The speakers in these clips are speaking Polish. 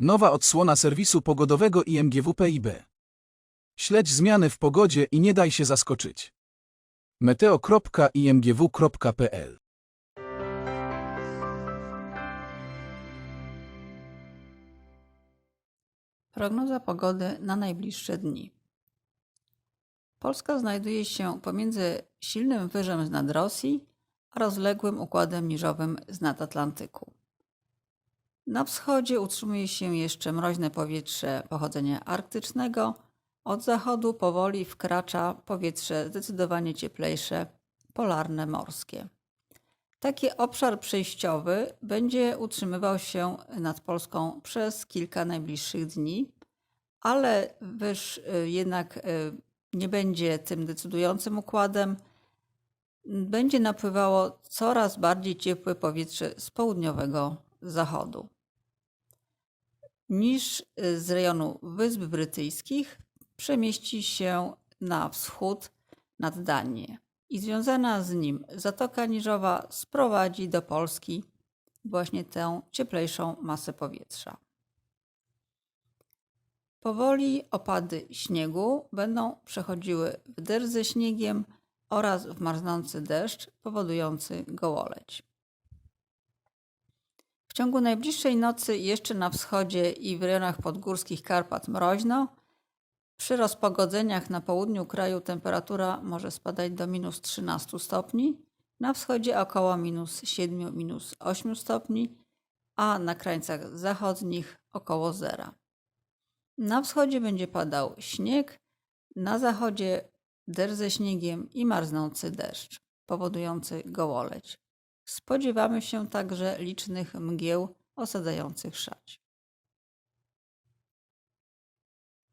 Nowa odsłona serwisu pogodowego IMGW PIB. Śledź zmiany w pogodzie i nie daj się zaskoczyć. meteo.imgw.pl Prognoza pogody na najbliższe dni. Polska znajduje się pomiędzy silnym wyżem z nad Rosji a rozległym układem niżowym z nad Atlantyku. Na wschodzie utrzymuje się jeszcze mroźne powietrze pochodzenia arktycznego. Od zachodu powoli wkracza powietrze zdecydowanie cieplejsze, polarne morskie. Taki obszar przejściowy będzie utrzymywał się nad Polską przez kilka najbliższych dni, ale wyż y, jednak y, nie będzie tym decydującym układem. Będzie napływało coraz bardziej ciepłe powietrze z południowego zachodu. Niż y, z rejonu Wysp Brytyjskich przemieści się na wschód nad Danię i związana z nim Zatoka Niżowa sprowadzi do Polski właśnie tę cieplejszą masę powietrza. Powoli opady śniegu będą przechodziły w ze śniegiem oraz w marznący deszcz powodujący gołoleć. W ciągu najbliższej nocy jeszcze na wschodzie i w rejonach podgórskich Karpat mroźno, przy rozpogodzeniach na południu kraju temperatura może spadać do minus 13 stopni, na wschodzie około minus 7, minus 8 stopni, a na krańcach zachodnich około zera. Na wschodzie będzie padał śnieg, na zachodzie deszcz ze śniegiem i marznący deszcz, powodujący gołoleć. Spodziewamy się także licznych mgieł osadzających szać.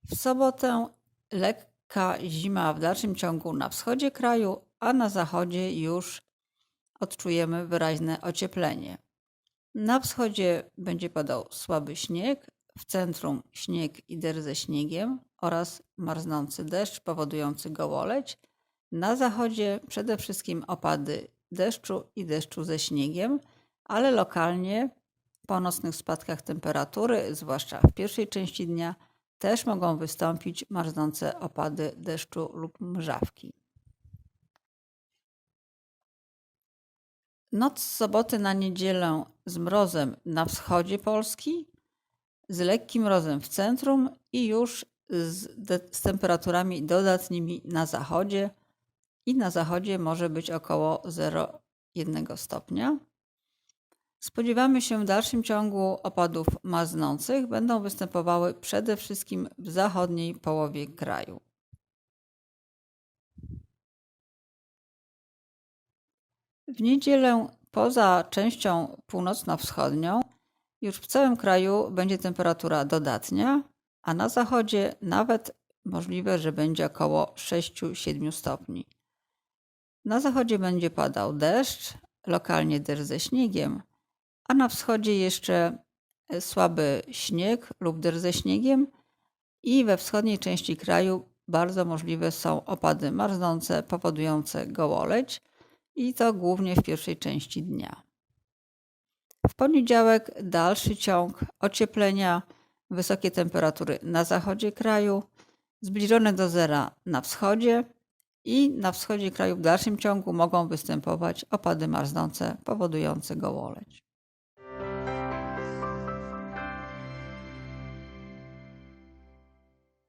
W sobotę lekka zima w dalszym ciągu na wschodzie kraju, a na zachodzie już odczujemy wyraźne ocieplenie. Na wschodzie będzie padał słaby śnieg, w centrum śnieg i der ze śniegiem oraz marznący deszcz powodujący gołoleć. Na zachodzie przede wszystkim opady deszczu i deszczu ze śniegiem, ale lokalnie po nocnych spadkach temperatury, zwłaszcza w pierwszej części dnia, też mogą wystąpić marznące opady deszczu lub mrzawki. Noc z soboty na niedzielę z mrozem na wschodzie Polski, z lekkim mrozem w centrum i już z, z temperaturami dodatnimi na zachodzie. I na zachodzie może być około 0,1 stopnia. Spodziewamy się w dalszym ciągu opadów marznących. Będą występowały przede wszystkim w zachodniej połowie kraju. W niedzielę poza częścią północno-wschodnią już w całym kraju będzie temperatura dodatnia, a na zachodzie nawet możliwe, że będzie około 6-7 stopni. Na zachodzie będzie padał deszcz, lokalnie deszcz ze śniegiem, a na wschodzie jeszcze e, słaby śnieg lub deszcz ze śniegiem i we wschodniej części kraju bardzo możliwe są opady marznące powodujące gołoleć i to głównie w pierwszej części dnia. W poniedziałek dalszy ciąg ocieplenia, wysokie temperatury na zachodzie kraju, zbliżone do zera na wschodzie i na wschodzie kraju w dalszym ciągu mogą występować opady marznące powodujące gołoleć.